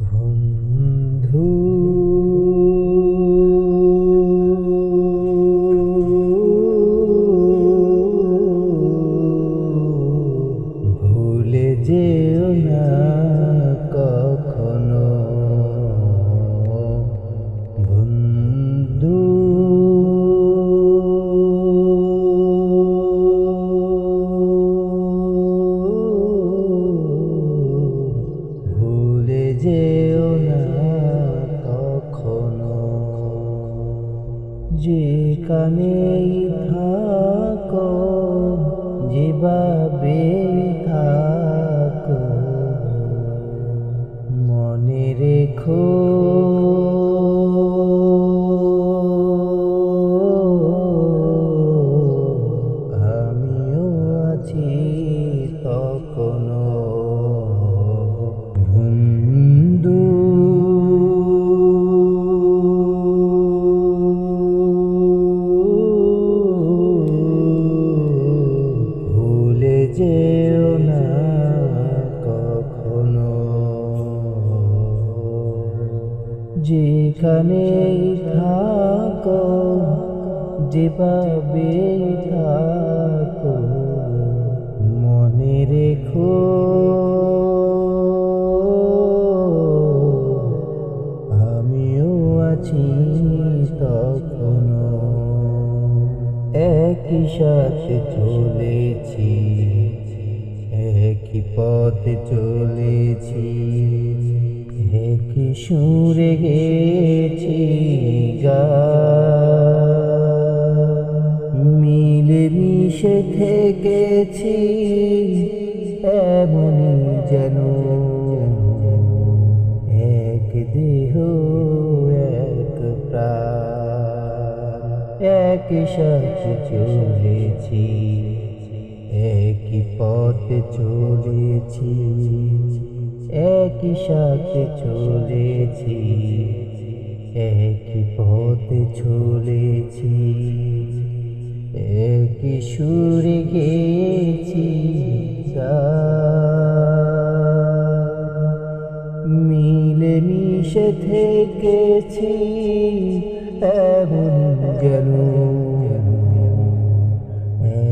বন্ধু। যেখানেই থাকো যেখানেই থাকো যেভাবে থাকো, মনে রেখো। আমিও আছি তখনো একই সাথে চলেছি, একই পথে চলেছি। একই সুরে গেছি গা। মিলে মিশে থেকেছি, এমনই যেন, এক দেহ, এক একই সাথে চলেছি, একই পথে চলেছি। একই সাথে চলেছি, একই পথে চলেছি, একই সুরে গেছি মিলে মিশে থেকেছি, এমন যেন,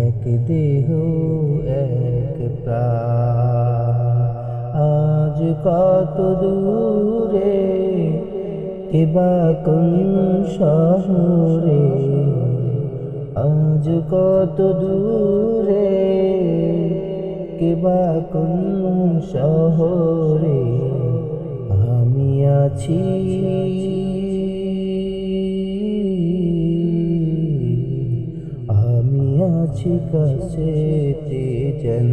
এক দেহ, এক প্রাণ। কত দূরে কেবা কোন শহরে? আজ কত দূরে কেবা কোন শহরে? আমি আছি। আমি আছি কাছেতে যেন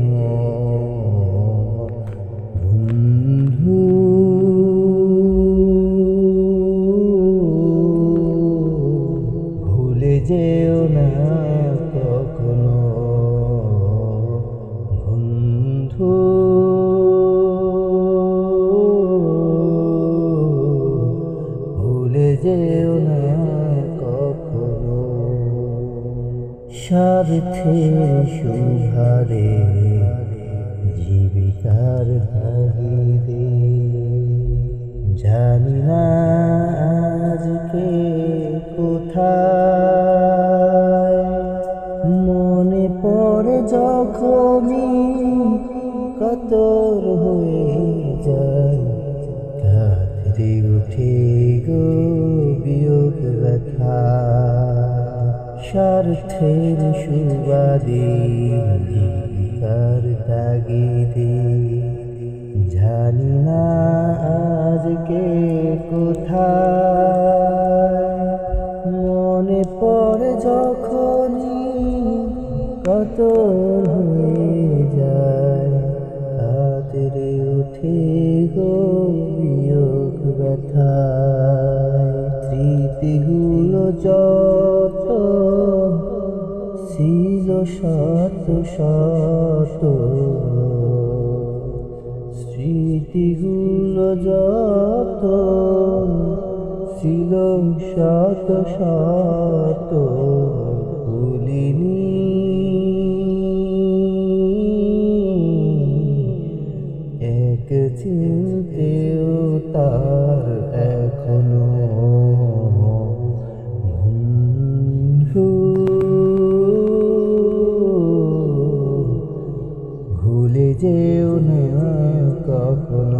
স্বার্থের সুভারে জীবিকার তাগিদে জানি না আজকে কোথায়। মনে পড়ে যখনই কতর স্বার্থের সুবাদে জীবিকার তাগিদে জানি না আজকে কোথায়। মনে পড়ে যখনই কত হয়ে যায়। কাতরে উঠে গো বিয়োগ ব্যথায়। স্মৃতিগুলো যত শত শত স্মৃতিগুলো যত ছিল শত শত ভুলিনি। এক চিনতেও তার যেও না কখনো।